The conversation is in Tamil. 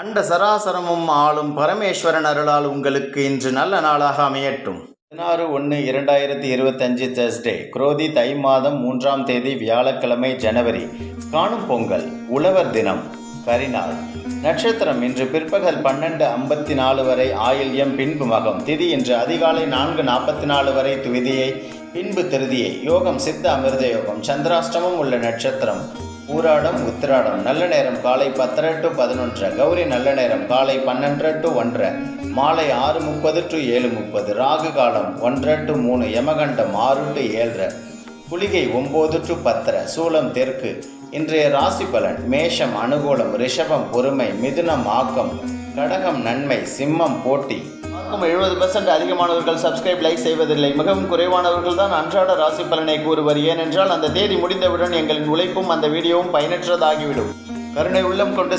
அண்ட சராசரமும் ஆளும் பரமேஸ்வரன் அருளால் உங்களுக்கு இன்று நல்ல நாளாக அமையட்டும். பதினாறு ஒன்று இரண்டாயிரத்தி இருபத்தஞ்சு தேர்ஸ்டே குரோதி தை மாதம் மூன்றாம் தேதி வியாழக்கிழமை ஜனவரி. காணும் பொங்கல் உழவர் தினம் கரிநாள். நட்சத்திரம் இன்று பிற்பகல் பன்னெண்டு ஐம்பத்தி நாலு வரை ஆயில்யம் பின்பு மகம். திதி இன்று அதிகாலை நான்கு நாற்பத்தி நாலு வரை துவிதியை பின்பு திருதியை. யோகம் சித்த அமிர்த யோகம் சந்திராஷ்டமம் உள்ள நட்சத்திரம். ஊராடம் உத்திராடம் நல்ல நேரம் காலை பத்தரை டு பதினொன்று கௌரி நல்ல நேரம் காலை பன்னெண்டரை டு ஒன்றரை மாலை ஆறு முப்பது டு ஏழு முப்பது ராகு காலம் ஒன்றரை டு மூணு யமகண்டம் ஆறு டு ஏழரை புலிகை ஒம்பது டு பத்தரை சூளம் தெற்கு இன்றைய ராசி பலன் மேஷம் அனுகூலம் ரிஷபம் பொறுமை மிதுனம் ஆக்கம் கடகம் நன்மை சிம்மம் போட்டி. பார்க்கும் எழுபது பெர்சன்ட் அதிகமானவர்கள் சப்ஸ்கிரைப் லைக் செய்வதில்லை. மிகவும் குறைவானவர்கள் தான் அன்றாட ராசி பலனை கூறுவர். ஏனென்றால் அந்த தேதி முடிந்தவுடன் எங்களின் உழைப்பும் அந்த வீடியோவும் பயனற்றதாகிவிடும். கருணை உள்ளம் கொண்டு